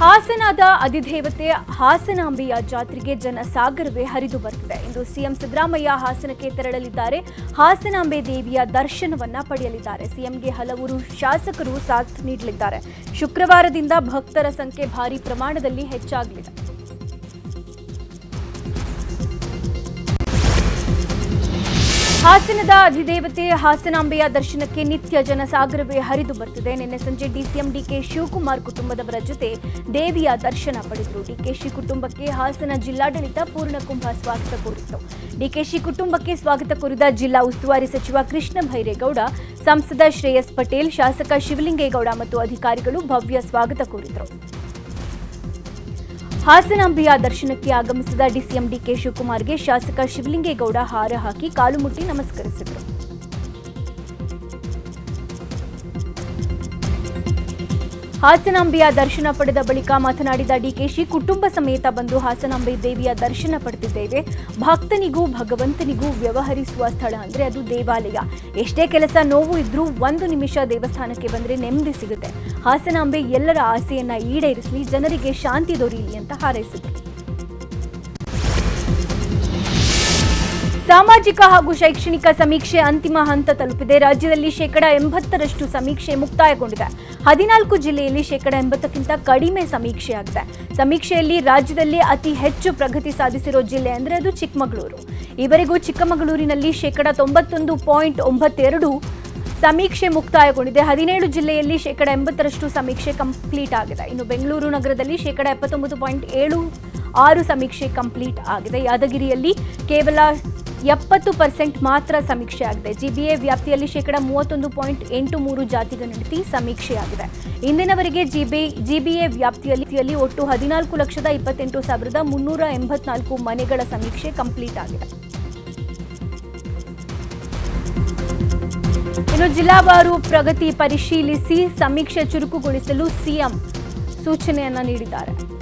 ಹಾಸನದ ಅಧಿದೇವತೆ ಹಾಸನಾಂಬೆಯ ಜಾತ್ರೆಗೆ ಜನಸಾಗರವೇ ಹರಿದು ಬರುತ್ತಿದೆ ಇಂದು ಸಿಎಂ ಸಿದ್ದರಾಮಯ್ಯ ಹಾಸನಕ್ಕೆ ತೆರಳಲಿದ್ದಾರೆ. ಹಾಸನಾಂಬೆ ದೇವಿಯ ದರ್ಶನವನ್ನ ಪಡೆಯಲಿದ್ದಾರೆ. ಸಿಎಂಗೆ ಹಲವರು ಶಾಸಕರು ಸಾಥ್ ನೀಡಲಿದ್ದಾರೆ. ಶುಕ್ರವಾರದಿಂದ ಭಕ್ತರ ಸಂಖ್ಯೆ ಭಾರಿ ಪ್ರಮಾಣದಲ್ಲಿ ಹೆಚ್ಚಾಗಲಿದೆ. ಹಾಸನದ ಅಧಿದೇವತೆ ಹಾಸನಾಂಬೆಯ ದರ್ಶನಕ್ಕೆ ನಿತ್ಯ ಜನಸಾಗರವೇ ಹರಿದು ಬರುತ್ತಿದೆ. ನಿನ್ನೆ ಸಂಜೆ ಡಿಸಿಎಂ ಡಿಕೆ ಶಿವಕುಮಾರ್ ಕುಟುಂಬದವರ ಜೊತೆ ದೇವಿಯ ದರ್ಶನ ಪಡೆದರು. ಡಿಕೆಶಿ ಕುಟುಂಬಕ್ಕೆ ಹಾಸನ ಜಿಲ್ಲಾಡಳಿತ ಪೂರ್ಣಕುಂಭ ಸ್ವಾಗತ ಕೋರಿತ್ತು. ಡಿಕೆಶಿ ಕುಟುಂಬಕ್ಕೆ ಸ್ವಾಗತ ಕೋರಿದ ಜಿಲ್ಲಾ ಉಸ್ತುವಾರಿ ಸಚಿವ ಕೃಷ್ಣ ಭೈರೇಗೌಡ, ಸಂಸದ ಶ್ರೇಯಸ್ ಪಟೇಲ್, ಶಾಸಕ ಶಿವಲಿಂಗೇಗೌಡ ಮತ್ತು ಅಧಿಕಾರಿಗಳು ಭವ್ಯ ಸ್ವಾಗತ ಕೋರಿದರು. ಹಾಸನಾಂಬೆಯ ದರ್ಶನಕ್ಕೆ ಆಗಮಿಸಿದ ಡಿಸಿಎಂ ಡಿಕೆ ಶಿವಕುಮಾರ್ಗೆ ಶಾಸಕ ಶಿವಲಿಂಗೇಗೌಡ ಹಾರ ಹಾಕಿ ಕಾಲು ಮುಟ್ಟಿ ನಮಸ್ಕರಿಸಿದರು. ಹಾಸನಾಂಬೆಯ ದರ್ಶನ ಪಡೆದ ಬಳಿಕ ಮಾತನಾಡಿದ ಡಿಕೆಶಿ, ಕುಟುಂಬ ಸಮೇತ ಬಂದು ಹಾಸನಾಂಬೆ ದೇವಿಯ ದರ್ಶನ ಪಡೆದಿದ್ದೇವೆ. ಭಕ್ತನಿಗೂ ಭಗವಂತನಿಗೂ ವ್ಯವಹರಿಸುವ ಸ್ಥಳ ಅಂದರೆ ಅದು ದೇವಾಲಯ. ಎಷ್ಟೇ ಕೆಲಸ ನೋವು ಇದ್ರೂ ಒಂದು ನಿಮಿಷ ದೇವಸ್ಥಾನಕ್ಕೆ ಬಂದರೆ ನೆಮ್ಮದಿ ಸಿಗುತ್ತೆ. ಹಾಸನಾಂಬೆ ಎಲ್ಲರ ಆಸೆಯನ್ನ ಈಡೇರಿಸಲಿ, ಜನರಿಗೆ ಶಾಂತಿ ದೊರೆಯಲಿ ಅಂತ ಹಾರೈಸಿದರು ಸಾಮಾಜಿಕ ಹಾಗೂ ಶೈಕ್ಷಣಿಕ ಸಮೀಕ್ಷೆ ಅಂತಿಮ ಹಂತ ತಲುಪಿದೆ. ರಾಜ್ಯದಲ್ಲಿ ಶೇಕಡ ಎಂಬತ್ತರಷ್ಟು ಸಮೀಕ್ಷೆ ಮುಕ್ತಾಯಗೊಂಡಿದೆ. ಹದಿನಾಲ್ಕು ಜಿಲ್ಲೆಯಲ್ಲಿ ಶೇಕಡ ಎಂಬತ್ತಕ್ಕಿಂತ ಕಡಿಮೆ ಸಮೀಕ್ಷೆಯಾಗಿದೆ. ಸಮೀಕ್ಷೆಯಲ್ಲಿ ರಾಜ್ಯದಲ್ಲಿ ಅತಿ ಹೆಚ್ಚು ಪ್ರಗತಿ ಸಾಧಿಸಿರೋ ಜಿಲ್ಲೆ ಅಂದರೆ ಅದು ಚಿಕ್ಕಮಗಳೂರು. ಈವರೆಗೂ ಚಿಕ್ಕಮಗಳೂರಿನಲ್ಲಿ ಶೇಕಡ ತೊಂಬತ್ತೊಂದು ಪಾಯಿಂಟ್ ಒಂಬತ್ತೆರಡು ಸಮೀಕ್ಷೆ ಮುಕ್ತಾಯಗೊಂಡಿದೆ. ಹದಿನೇಳು ಜಿಲ್ಲೆಯಲ್ಲಿ ಶೇಕಡ ಎಂಬತ್ತರಷ್ಟು ಸಮೀಕ್ಷೆ ಕಂಪ್ಲೀಟ್ ಆಗಿದೆ. ಇನ್ನು ಬೆಂಗಳೂರು ನಗರದಲ್ಲಿ ಶೇಕಡ ಎಪ್ಪತ್ತೊಂಬತ್ತು ಪಾಯಿಂಟ್ ಏಳು ಆರು ಸಮೀಕ್ಷೆ ಕಂಪ್ಲೀಟ್ ಆಗಿದೆ. ಯಾದಗಿರಿಯಲ್ಲಿ ಕೇವಲ ಎಪ್ಪತ್ತು ಪರ್ಸೆಂಟ್ ಮಾತ್ರ ಸಮೀಕ್ಷೆ ಆಗಿದೆ. ಜಿಬಿಎ ವ್ಯಾಪ್ತಿಯಲ್ಲಿ ಶೇಕಡ ಮೂವತ್ತೊಂದು ಪಾಯಿಂಟ್ ಎಂಟು ಮೂರು ಜಾತಿಗ ನಡೆಸಿ ಸಮೀಕ್ಷೆಯಾಗಿದೆ. ಇಂದಿನವರೆಗೆ ಜಿಬಿ, ಜಿಬಿಎ ವ್ಯಾಪ್ತಿಯಲ್ಲಿ ಒಟ್ಟು ಹದಿನಾಲ್ಕು ಲಕ್ಷದ ಇಪ್ಪತ್ತೆಂಟು ಸಾವಿರದ ಮುನ್ನೂರ ಎಂಬತ್ನಾಲ್ಕು ಮನೆಗಳ ಸಮೀಕ್ಷೆ ಕಂಪ್ಲೀಟ್ ಆಗಿದೆ. ಇನ್ನು ಜಿಲ್ಲಾವಾರು ಪ್ರಗತಿ ಪರಿಶೀಲಿಸಿ ಸಮೀಕ್ಷೆ ಚುರುಕುಗೊಳಿಸಲು ಸಿಎಂ ಸೂಚನೆಯನ್ನ ನೀಡಿದ್ದಾರೆ.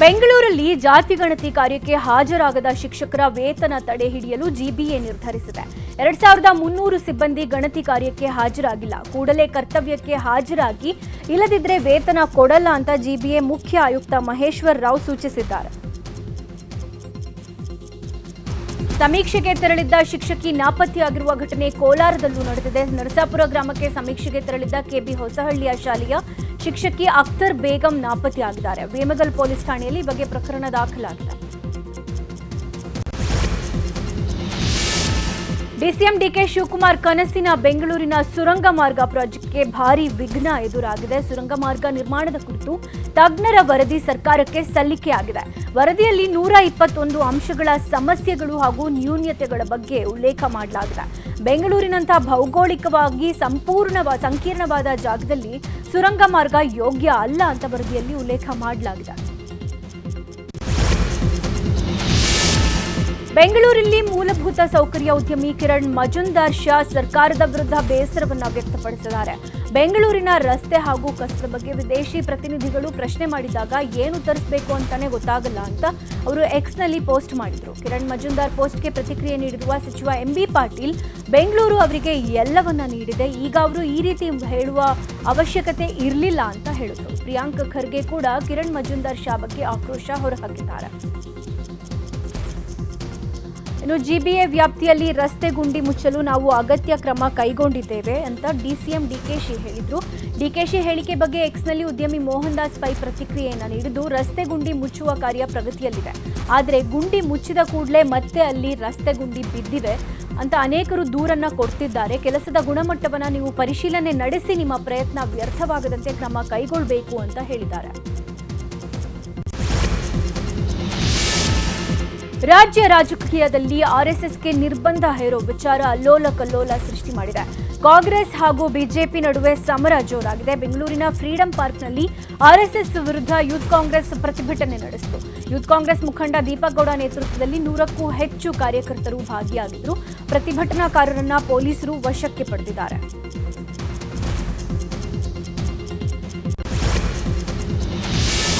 ಬೆಂಗಳೂರಲ್ಲಿ ಜಾತಿ ಗಣತಿ ಕಾರ್ಯಕ್ಕೆ ಹಾಜರಾಗದ ಶಿಕ್ಷಕರ ವೇತನ ತಡೆ ಹಿಡಿಯಲು ಜಿಬಿಎ ನಿರ್ಧರಿಸಿದೆ. ಎರಡ್ ಸಾವಿರದ ಮುನ್ನೂರು ಸಿಬ್ಬಂದಿ ಗಣತಿ ಕಾರ್ಯಕ್ಕೆ ಹಾಜರಾಗಿಲ್ಲ. ಕೂಡಲೇ ಕರ್ತವ್ಯಕ್ಕೆ ಹಾಜರಾಗಿ ಇಲ್ಲದಿದ್ರೆ ವೇತನ ಕೊಡಲ್ಲ ಅಂತ ಜಿಬಿಎ ಮುಖ್ಯ ಆಯುಕ್ತ ಮಹೇಶ್ವರ್ ರಾವ್ ಸೂಚಿಸಿದ್ದಾರೆ. ಸಮೀಕ್ಷೆಗೆ ತೆರಳಿದ್ದ ಶಿಕ್ಷಕಿ ನಾಪತ್ತೆಯಾಗಿರುವ ಘಟನೆ ಕೋಲಾರದಲ್ಲೂ ನಡೆದಿದೆ. ನರಸಾಪುರ ಗ್ರಾಮಕ್ಕೆ ಸಮೀಕ್ಷೆಗೆ ತೆರಳಿದ್ದ ಕೆಬಿ ಹೊಸಹಳ್ಳಿಯ ಶಾಲೆಯ ಶಿಕ್ಷಕಿ ಅಖ್ತರ್ ಬೇಗಂ ನಾಪತ್ತೆಯಾಗಿದ್ದಾರೆ. ವೇಮಗಲ್ ಪೊಲೀಸ್ ಠಾಣೆಯಲ್ಲಿ ಬಗ್ಗೆ ಪ್ರಕರಣ ದಾಖಲಾಗಿದೆ. ಡಿಸಿಎಂ ಡಿಕೆ ಶಿವಕುಮಾರ್ ಕನಸಿನ ಬೆಂಗಳೂರಿನ ಸುರಂಗ ಮಾರ್ಗ ಪ್ರಾಜೆಕ್ಟ್ಗೆ ಭಾರಿ ವಿಘ್ನ ಎದುರಾಗಿದೆ. ಸುರಂಗ ಮಾರ್ಗ ನಿರ್ಮಾಣದ ಕುರಿತು ತಜ್ಞರ ವರದಿ ಸರ್ಕಾರಕ್ಕೆ ಸಲ್ಲಿಕೆಯಾಗಿದೆ ವರದಿಯಲ್ಲಿ ನೂರ ಇಪ್ಪತ್ತೊಂದು ಅಂಶಗಳ ಸಮಸ್ಯೆಗಳು ಹಾಗೂ ನ್ಯೂನ್ಯತೆಗಳ ಬಗ್ಗೆ ಉಲ್ಲೇಖ ಮಾಡಲಾಗಿದೆ. ಬೆಂಗಳೂರಿನಂತಹ ಭೌಗೋಳಿಕವಾಗಿ ಸಂಪೂರ್ಣ ಸಂಕೀರ್ಣವಾದ ಜಾಗದಲ್ಲಿ ಸುರಂಗ ಮಾರ್ಗ ಯೋಗ್ಯ ಅಲ್ಲ ಅಂತ ವರದಿಯಲ್ಲಿ ಉಲ್ಲೇಖ ಮಾಡಲಾಗಿದೆ. ಬೆಂಗಳೂರಲ್ಲಿ ಮೂಲಭೂತ ಸೌಕರ್ಯ ಉದ್ಯಮಿ ಕಿರಣ್ ಮಜುಂದಾರ್ ಶಾ ಸರ್ಕಾರದ ವಿರುದ್ಧ ಬೇಸರವನ್ನು ವ್ಯಕ್ತಪಡಿಸಿದ್ದಾರೆ. ಬೆಂಗಳೂರಿನ ರಸ್ತೆ ಹಾಗೂ ಕಸದ ಬಗ್ಗೆ ವಿದೇಶಿ ಪ್ರತಿನಿಧಿಗಳು ಪ್ರಶ್ನೆ ಮಾಡಿದಾಗ ಏನು ತರಿಸಬೇಕು ಅಂತಾನೆ ಗೊತ್ತಾಗಲ್ಲ ಅಂತ ಅವರು ಎಕ್ಸ್ನಲ್ಲಿ ಪೋಸ್ಟ್ ಮಾಡಿದರು. ಕಿರಣ್ ಮಜುಂದಾರ್ ಪೋಸ್ಟ್ಗೆ ಪ್ರತಿಕ್ರಿಯೆ ನೀಡಿರುವ ಸಚಿವ ಎಂ ಬಿ ಪಾಟೀಲ್, ಬೆಂಗಳೂರು ಅವರಿಗೆ ಎಲ್ಲವನ್ನ ನೀಡಿದೆ. ಈಗ ಅವರು ಈ ರೀತಿ ಹೇಳುವ ಅವಶ್ಯಕತೆ ಇರಲಿಲ್ಲ ಅಂತ ಹೇಳಿದರು. ಪ್ರಿಯಾಂಕ್ ಖರ್ಗೆ ಕೂಡ ಕಿರಣ್ ಮಜುಂದಾರ್ ಶಾ ಬಗ್ಗೆ ಆಕ್ರೋಶ ಹೊರಹಾಕಿದ್ದಾರೆ. ಇನ್ನು ಜಿಬಿಎ ವ್ಯಾಪ್ತಿಯಲ್ಲಿ ರಸ್ತೆ ಗುಂಡಿ ಮುಚ್ಚಲು ನಾವು ಅಗತ್ಯ ಕ್ರಮ ಕೈಗೊಂಡಿದ್ದೇವೆ ಅಂತ ಡಿಸಿಎಂ ಡಿಕೆಶಿ ಹೇಳಿದ್ರು. ಡಿಕೆಶಿ ಹೇಳಿಕೆ ಬಗ್ಗೆ ಎಕ್ಸ್ನಲ್ಲಿ ಉದ್ಯಮಿ ಮೋಹನ್ ದಾಸ್ ಪೈ ಪ್ರತಿಕ್ರಿಯೆಯನ್ನು ನೀಡಿದ್ದು, ರಸ್ತೆ ಗುಂಡಿ ಮುಚ್ಚುವ ಕಾರ್ಯ ಪ್ರಗತಿಯಲ್ಲಿದೆ. ಆದರೆ ಗುಂಡಿ ಮುಚ್ಚಿದ ಕೂಡಲೇ ಮತ್ತೆ ಅಲ್ಲಿ ರಸ್ತೆ ಗುಂಡಿ ಬಿದ್ದಿವೆ ಅಂತ ಅನೇಕರು ದೂರನ್ನ ಕೊಡ್ತಿದ್ದಾರೆ. ಕೆಲಸದ ಗುಣಮಟ್ಟವನ್ನು ನೀವು ಪರಿಶೀಲನೆ ನಡೆಸಿ ನಿಮ್ಮ ಪ್ರಯತ್ನ ವ್ಯರ್ಥವಾಗದಂತೆ ಕ್ರಮ ಕೈಗೊಳ್ಳಬೇಕು ಅಂತ ಹೇಳಿದ್ದಾರೆ. ರಾಜ್ಯ ರಾಜಕೀಯದಲ್ಲಿ ಆರ್ಎಸ್ಎಸ್ಗೆ ನಿರ್ಬಂಧ ಹೇರೋ ವಿಚಾರ ಅಲ್ಲೋಲ ಕಲ್ಲೋಲ ಸೃಷ್ಟಿ ಮಾಡಿದೆ. ಕಾಂಗ್ರೆಸ್ ಹಾಗೂ ಬಿಜೆಪಿ ನಡುವೆ ಸಮರ ಜೋರಾಗಿದೆ. ಬೆಂಗಳೂರಿನ ಫ್ರೀಡಂ ಪಾರ್ಕ್ನಲ್ಲಿ ಆರ್ಎಸ್ಎಸ್ ವಿರುದ್ಧ ಯೂತ್ ಕಾಂಗ್ರೆಸ್ ಪ್ರತಿಭಟನೆ ನಡೆಸಿತು. ಯೂತ್ ಕಾಂಗ್ರೆಸ್ ಮುಖಂಡ ದೀಪಕ್ ಗೌಡ ನೇತೃತ್ವದಲ್ಲಿ ನೂರಕ್ಕೂ ಹೆಚ್ಚು ಕಾರ್ಯಕರ್ತರು ಭಾಗಿಯಾಗಿದ್ದರು. ಪ್ರತಿಭಟನಾಕಾರರನ್ನ ಪೊಲೀಸರು ವಶಕ್ಕೆ ಪಡೆದಿದ್ದಾರೆ.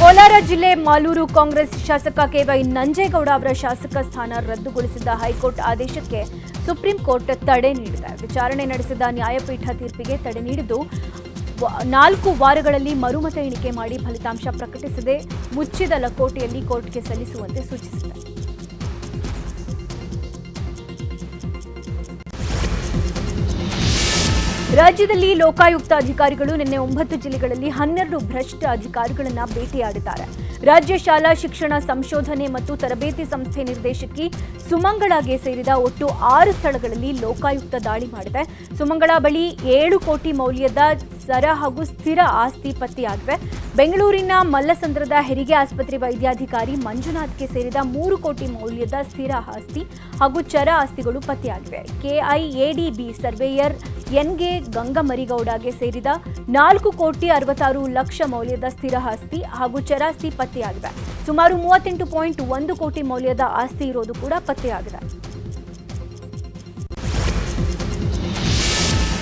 ಕೋಲಾರ ಜಿಲ್ಲೆ ಮಾಲೂರು ಕಾಂಗ್ರೆಸ್ ಶಾಸಕ ಕೆವೈ ನಂಜೇಗೌಡ ಅವರ ಶಾಸಕ ಸ್ಥಾನ ರದ್ದುಗೊಳಿಸಿದ್ದ ಹೈಕೋರ್ಟ್ ಆದೇಶಕ್ಕೆ ಸುಪ್ರೀಂ ಕೋರ್ಟ್ ತಡೆ ನೀಡಿದೆ. ವಿಚಾರಣೆ ನಡೆಸಿದ ನ್ಯಾಯಪೀಠ ತೀರ್ಪಿಗೆ ತಡೆ ನೀಡಿದ್ದು ನಾಲ್ಕು ವಾರಗಳಲ್ಲಿ ಮರುಮತ ಎಣಿಕೆ ಮಾಡಿ ಫಲಿತಾಂಶ ಪ್ರಕಟಿಸದೆ ಮುಚ್ಚಿದ ಲಕೋಟೆಯಲ್ಲಿ ಕೋರ್ಟ್ಗೆ ಸಲ್ಲಿಸುವಂತೆ ಸೂಚಿಸಿದೆ. ರಾಜ್ಯದಲ್ಲಿ ಲೋಕಾಯುಕ್ತ ಅಧಿಕಾರಿಗಳು ನಿನ್ನೆ ಒಂಬತ್ತು ಜಿಲ್ಲೆಗಳಲ್ಲಿ ಹನ್ನೆರಡು ಭ್ರಷ್ಟ ಅಧಿಕಾರಿಗಳನ್ನು ಭೇಟಿಯಾಡಿದ್ದಾರೆ. ರಾಜ್ಯ ಶಾಲಾ ಶಿಕ್ಷಣ ಸಂಶೋಧನೆ ಮತ್ತು ತರಬೇತಿ ಸಂಸ್ಥೆ ನಿರ್ದೇಶಕಿ ಸುಮಂಗಳಗೆ ಸೇರಿದ ಒಟ್ಟು ಆರು ಸ್ಥಳಗಳಲ್ಲಿ ಲೋಕಾಯುಕ್ತ ದಾಳಿ ಮಾಡಿದೆ. ಸುಮಂಗಳ ಬಳಿ ಏಳು ಕೋಟಿ ಮೌಲ್ಯದ ಸರ ಹಾಗೂ ಸ್ಥಿರ ಆಸ್ತಿ ಪತ್ತೆಯಾಗಿವೆ. ಬೆಂಗಳೂರಿನ ಮಲ್ಲಸಂದ್ರದ ಹೆರಿಗೆ ಆಸ್ಪತ್ರೆ ವೈದ್ಯಾಧಿಕಾರಿ ಮಂಜುನಾಥ್ಗೆ ಸೇರಿದ ಮೂರು ಕೋಟಿ ಮೌಲ್ಯದ ಸ್ಥಿರ ಆಸ್ತಿ ಹಾಗೂ ಚರ ಆಸ್ತಿಗಳು ಪತ್ತೆಯಾಗಿವೆ. ಕೆಐಎಡಿಬಿ ಸರ್ವೇಯರ್ ಎನ್ಗೆ ಗಂಗಮರಿಗೌಡಗೆ ಸೇರಿದ ನಾಲ್ಕು ಕೋಟಿ ಅರವತ್ತಾರು ಲಕ್ಷ ಮೌಲ್ಯದ ಸ್ಥಿರ ಆಸ್ತಿ ಹಾಗೂ ಚರಾಸ್ತಿ ಪತ್ತೆಯಾಗಿವೆ. ಸುಮಾರು ಮೂವತ್ತೆಂಟು ಪಾಯಿಂಟ್ ಒಂದು ಕೋಟಿ ಮೌಲ್ಯದ ಆಸ್ತಿ ಇರೋದು ಕೂಡ ಪತ್ತೆಯಾಗಿದೆ.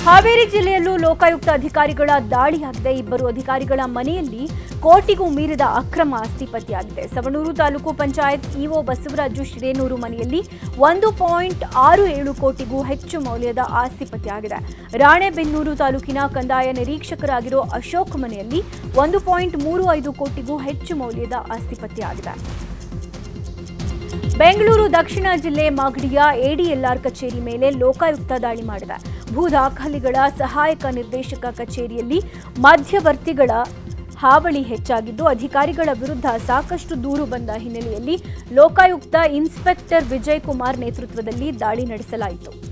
ಹಾವೇರಿ ಜಿಲ್ಲೆಯಲ್ಲೂ ಲೋಕಾಯುಕ್ತ ಅಧಿಕಾರಿಗಳ ದಾಳಿಯಾಗಿದೆ. ಇಬ್ಬರು ಅಧಿಕಾರಿಗಳ ಮನೆಯಲ್ಲಿ ಕೋಟಿಗೂ ಮೀರಿದ ಅಕ್ರಮ ಆಸ್ತಿ ಪತ್ತೆಯಾಗಿದೆ. ಸವಣೂರು ತಾಲೂಕು ಪಂಚಾಯತ್ ಇಒ ಬಸವರಾಜು ಶಿರೇನೂರು ಮನೆಯಲ್ಲಿ ಒಂದು ಪಾಯಿಂಟ್ ಆರು ಏಳು ಕೋಟಿಗೂ ಹೆಚ್ಚು ಮೌಲ್ಯದ ಆಸ್ತಿ ಪತ್ತೆಯಾಗಿದೆ. ರಾಣೆಬೆನ್ನೂರು ತಾಲೂಕಿನ ಕಂದಾಯ ನಿರೀಕ್ಷಕರಾಗಿರೋ ಅಶೋಕ್ ಮನೆಯಲ್ಲಿ ಒಂದು ಪಾಯಿಂಟ್ ಮೂರು ಐದು ಕೋಟಿಗೂ ಹೆಚ್ಚು ಮೌಲ್ಯದ ಆಸ್ತಿ ಪತ್ತೆಯಾಗಿದೆ. ಬೆಂಗಳೂರು ದಕ್ಷಿಣ ಜಿಲ್ಲೆ ಮಾಗಡಿಯ ಎಡಿಎಲ್ಆರ್ ಕಚೇರಿ ಮೇಲೆ ಲೋಕಾಯುಕ್ತ ದಾಳಿ ಮಾಡಿದೆ. ಭೂ ದಾಖಲೆಗಳ ಸಹಾಯಕ ನಿರ್ದೇಶಕ ಕಚೇರಿಯಲ್ಲಿ ಮಧ್ಯವರ್ತಿಗಳ ಹಾವಳಿ ಹೆಚ್ಚಾಗಿದ್ದು, ಅಧಿಕಾರಿಗಳ ವಿರುದ್ಧ ಸಾಕಷ್ಟು ದೂರು ಬಂದ ಹಿನ್ನೆಲೆಯಲ್ಲಿ ಲೋಕಾಯುಕ್ತ ಇನ್ಸ್ಪೆಕ್ಟರ್ ವಿಜಯ್ ಕುಮಾರ್ ನೇತೃತ್ವದಲ್ಲಿ ದಾಳಿ ನಡೆಸಲಾಯಿತು.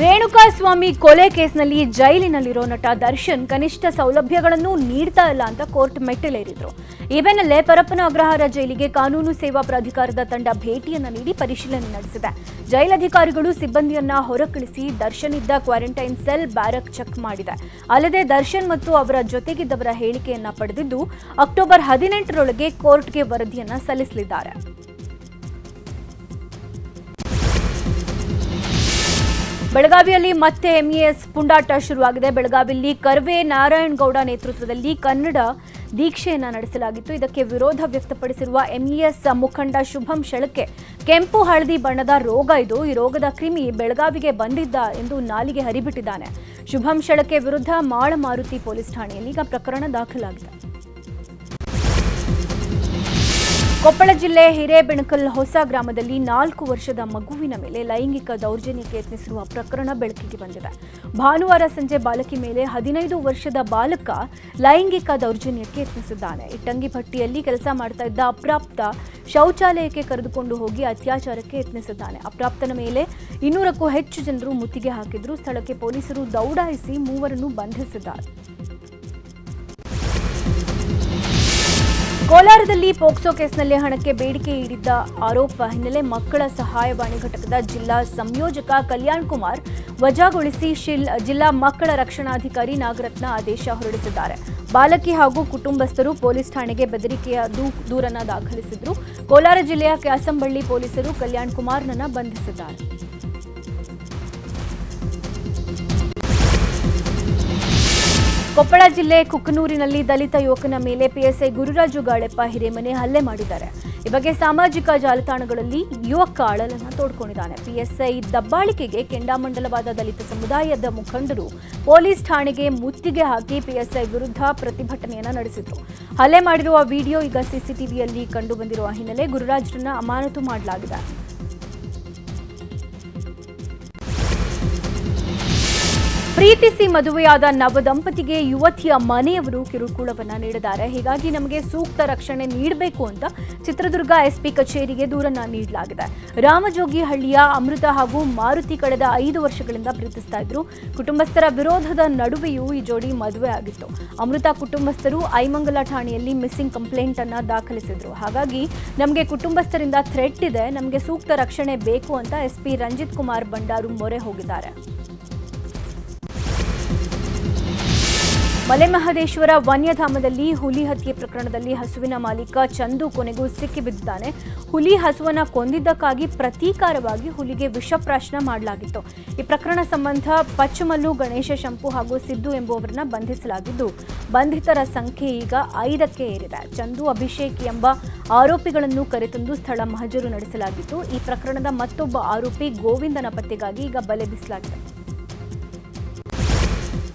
ರೇಣುಕಾಸ್ವಾಮಿ ಕೊಲೆ ಕೇಸ್ನಲ್ಲಿ ಜೈಲಿನಲ್ಲಿರೋ ನಟ ದರ್ಶನ್ ಕನಿಷ್ಠ ಸೌಲಭ್ಯಗಳನ್ನು ನೀಡ್ತಾ ಇಲ್ಲ ಅಂತ ಕೋರ್ಟ್ ಮೆಟ್ಟಿಲೇರಿದ್ರು. ಈ ಬೆನ್ನಲ್ಲೇ ಪರಪ್ಪನ ಅಗ್ರಹಾರ ಜೈಲಿಗೆ ಕಾನೂನು ಸೇವಾ ಪ್ರಾಧಿಕಾರದ ತಂಡ ಭೇಟಿಯನ್ನು ನೀಡಿ ಪರಿಶೀಲನೆ ನಡೆಸಿದೆ. ಜೈಲಧಿಕಾರಿಗಳು ಸಿಬ್ಬಂದಿಯನ್ನ ಹೊರಕಳಿಸಿ ದರ್ಶನ್ ಇದ್ದ ಕ್ವಾರಂಟೈನ್ ಸೆಲ್ ಬ್ಯಾರಕ್ ಚೆಕ್ ಮಾಡಿದೆ. ಅಲ್ಲದೆ ದರ್ಶನ್ ಮತ್ತು ಅವರ ಜೊತೆಗಿದ್ದವರ ಹೇಳಿಕೆಯನ್ನ ಪಡೆದಿದ್ದು, ಅಕ್ಟೋಬರ್ ಹದಿನೆಂಟರೊಳಗೆ ಕೋರ್ಟ್ಗೆ ವರದಿಯನ್ನ ಸಲ್ಲಿಸಲಿದ್ದಾರೆ. ಬೆಳಗಾವಿಯಲ್ಲಿ ಮತ್ತೆ ಎಂಇಎಸ್ ಪುಂಡಾಟ ಶುರುವಾಗಿದೆ. ಬೆಳಗಾವಿಯಲ್ಲಿ ಕರ್ವೆ ನಾರಾಯಣಗೌಡ ನೇತೃತ್ವದಲ್ಲಿ ಕನ್ನಡ ದೀಕ್ಷೆಯನ್ನು ನಡೆಸಲಾಗಿತ್ತು. ಇದಕ್ಕೆ ವಿರೋಧ ವ್ಯಕ್ತಪಡಿಸಿರುವ ಎಂಇಎಸ್ ಮುಖಂಡ ಶುಭಂ ಶೆಳಕೆ, ಕೆಂಪು ಹಳದಿ ಬಣ್ಣದ ರೋಗ ಇದು. ಈ ರೋಗದ ಕ್ರಿಮಿ ಬೆಳಗಾವಿಗೆ ಬಂದಿದ್ದ ಎಂದು ನಾಲಿಗೆ ಹರಿಬಿಟ್ಟಿದ್ದಾನೆ. ಶುಭಂ ಶೆಳಕೆ ವಿರುದ್ಧ ಮಾಳಮಾರುತಿ ಪೊಲೀಸ್ ಠಾಣೆಯಲ್ಲಿ ಈಗ ಪ್ರಕರಣ ದಾಖಲಾಗಿದೆ. ಕೊಪ್ಪಳ ಜಿಲ್ಲೆ ಹಿರೇಬೆಣಕಲ್ ಹೊಸ ಗ್ರಾಮದಲ್ಲಿ ನಾಲ್ಕು ವರ್ಷದ ಮಗುವಿನ ಮೇಲೆ ಲೈಂಗಿಕ ದೌರ್ಜನ್ಯಕ್ಕೆ ಯತ್ನಿಸಿರುವ ಪ್ರಕರಣ ಬೆಳಕಿಗೆ ಬಂದಿದೆ. ಭಾನುವಾರ ಸಂಜೆ ಬಾಲಕಿ ಮೇಲೆ ಹದಿನೈದು ವರ್ಷದ ಬಾಲಕ ಲೈಂಗಿಕ ದೌರ್ಜನ್ಯಕ್ಕೆ ಯತ್ನಿಸಿದ್ದಾನೆ. ಇಟ್ಟಂಗಿಪಟ್ಟಿಯಲ್ಲಿ ಕೆಲಸ ಮಾಡ್ತಾ ಇದ್ದ ಅಪ್ರಾಪ್ತ ಶೌಚಾಲಯಕ್ಕೆ ಕರೆದುಕೊಂಡು ಹೋಗಿ ಅತ್ಯಾಚಾರಕ್ಕೆ ಯತ್ನಿಸಿದ್ದಾನೆ. ಅಪ್ರಾಪ್ತನ ಮೇಲೆ ಇನ್ನೂರಕ್ಕೂ ಹೆಚ್ಚು ಜನರು ಮುತ್ತಿಗೆ ಹಾಕಿದ್ರು. ಸ್ಥಳಕ್ಕೆ ಪೊಲೀಸರು ದೌಡಾಯಿಸಿ ಮೂವರನ್ನು ಬಂಧಿಸಿದ್ದಾರೆ. ಕೋಲಾರದಲ್ಲಿ ಪೋಕ್ಸೋ ಕೇಸ್ನಲ್ಲಿ ಹಣಕ್ಕೆ ಬೇಡಿಕೆ ಇಡಿದ್ದ ಆರೋಪ ಹಿನ್ನೆಲೆ ಮಕ್ಕಳ ಸಹಾಯವಾಣಿ ಘಟಕದ ಜಿಲ್ಲಾ ಸಂಯೋಜಕ ಕಲ್ಯಾಣ್ ಕುಮಾರ್ ವಜಾಗೊಳಿಸಿ ಜಿಲ್ಲಾ ಮಕ್ಕಳ ರಕ್ಷಣಾಧಿಕಾರಿ ನಾಗರತ್ನ ಆದೇಶ ಹೊರಡಿಸಿದ್ದಾರೆ. ಬಾಲಕಿ ಹಾಗೂ ಕುಟುಂಬಸ್ಥರು ಪೊಲೀಸ್ ಠಾಣೆಗೆ ಬೆದರಿಕೆಯ ದೂರನ್ನ ದಾಖಲಿಸಿದ್ರು. ಕೋಲಾರ ಜಿಲ್ಲೆಯ ಕ್ಯಾಸಂಬಳ್ಳಿ ಪೊಲೀಸರು ಕಲ್ಯಾಣ್ ಕುಮಾರ್ನನ್ನು ಬಂಧಿಸಿದ್ದಾರೆ. ಕೊಪ್ಪಳ ಜಿಲ್ಲೆ ಕುಕ್ಕನೂರಿನಲ್ಲಿ ದಲಿತ ಯುವಕನ ಮೇಲೆ ಪಿಎಸ್ಐ ಗುರುರಾಜು ಗಾಳೆಪ್ಪ ಹಿರೇಮನೆ ಹಲ್ಲೆ ಮಾಡಿದ್ದಾರೆ. ಈ ಬಗ್ಗೆ ಸಾಮಾಜಿಕ ಜಾಲತಾಣಗಳಲ್ಲಿ ಯುವಕ ಅಳಲನ್ನು ತೋಡ್ಕೊಂಡಿದ್ದಾನೆ. ಪಿಎಸ್ಐ ದಬ್ಬಾಳಿಕೆಗೆ ಕೆಂಡಾಮಂಡಲವಾದ ದಲಿತ ಸಮುದಾಯದ ಮುಖಂಡರು ಪೊಲೀಸ್ ಠಾಣೆಗೆ ಮುತ್ತಿಗೆ ಹಾಕಿ ಪಿಎಸ್ಐ ವಿರುದ್ಧ ಪ್ರತಿಭಟನೆಯನ್ನು ನಡೆಸಿದರು. ಹಲ್ಲೆ ಮಾಡಿರುವ ವಿಡಿಯೋ ಈಗ ಸಿಸಿಟಿವಿಯಲ್ಲಿ ಕಂಡುಬಂದಿರುವ ಹಿನ್ನೆಲೆ ಗುರುರಾಜ್ರನ್ನ ಅಮಾನತು ಮಾಡಲಾಗಿದೆ. ಪ್ರೀತಿಸಿ ಮದುವೆಯಾದ ನವ ದಂಪತಿಗೆ ಯುವತಿಯ ಮನೆಯವರು ಕಿರುಕುಳವನ್ನ ನೀಡಿದ್ದಾರೆ. ಹೀಗಾಗಿ ನಮಗೆ ಸೂಕ್ತ ರಕ್ಷಣೆ ನೀಡಬೇಕು ಅಂತ ಚಿತ್ರದುರ್ಗ ಎಸ್ಪಿ ಕಚೇರಿಗೆ ದೂರನ್ನ ನೀಡಲಾಗಿದೆ. ರಾಮಜೋಗಿಹಳ್ಳಿಯ ಅಮೃತ ಹಾಗೂ ಮಾರುತಿ ಕಳೆದ ಐದು ವರ್ಷಗಳಿಂದ ಪ್ರೀತಿಸ್ತಾ ಇದ್ರು. ಕುಟುಂಬಸ್ಥರ ವಿರೋಧದ ನಡುವೆಯೂ ಈ ಜೋಡಿ ಮದುವೆ ಆಗಿತ್ತು. ಅಮೃತ ಕುಟುಂಬಸ್ಥರು ಐಮಂಗಲ ಠಾಣೆಯಲ್ಲಿ ಮಿಸ್ಸಿಂಗ್ ಕಂಪ್ಲೇಂಟ್ ಅನ್ನ ದಾಖಲಿಸಿದ್ರು. ಹಾಗಾಗಿ ನಮಗೆ ಕುಟುಂಬಸ್ಥರಿಂದ ಥ್ರೆಟ್ ಇದೆ. ನಮಗೆ ಸೂಕ್ತ ರಕ್ಷಣೆ ಬೇಕು ಅಂತ ಎಸ್ಪಿ ರಂಜಿತ್ ಕುಮಾರ್ ಬಂಡಾರು ಮೊರೆ ಹೋಗಿದ್ದಾರೆ. ಮಲೆಮಹದೇಶ್ವರ ವನ್ಯಧಾಮದಲ್ಲಿ ಹುಲಿ ಹತ್ಯೆ ಪ್ರಕರಣದಲ್ಲಿ ಹಸುವಿನ ಮಾಲೀಕ ಚಂದು ಕೊನೆಗೂ ಸಿಕ್ಕಿಬಿದ್ದಿದ್ದಾನೆ ಹುಲಿ ಹಸುವನ್ನ ಕೊಂದಿದ್ದಕ್ಕಾಗಿ ಪ್ರತೀಕಾರವಾಗಿ ಹುಲಿಗೆ ವಿಷಪ್ರಾಶನ ಮಾಡಲಾಗಿತ್ತು. ಈ ಪ್ರಕರಣ ಸಂಬಂಧ ಪಚ್ಚಮಲ್ಲು, ಗಣೇಶ ಶಂಪು ಹಾಗೂ ಸಿದ್ದು ಎಂಬುವರನ್ನ ಬಂಧಿಸಲಾಗಿದ್ದು, ಬಂಧಿತರ ಸಂಖ್ಯೆ ಈಗ ಐದಕ್ಕೆ ಏರಿದೆ. ಚಂದು, ಅಭಿಷೇಕ್ ಎಂಬ ಆರೋಪಿಗಳನ್ನು ಕರೆತಂದು ಸ್ಥಳ ಮಹಜರು ನಡೆಸಲಾಗಿತ್ತು. ಈ ಪ್ರಕರಣದ ಮತ್ತೊಬ್ಬ ಆರೋಪಿ ಗೋವಿಂದನ ಪತ್ತೆಗಾಗಿ ಈಗ ಬಲೆ ಬೀಸಲಾಗಿದೆ.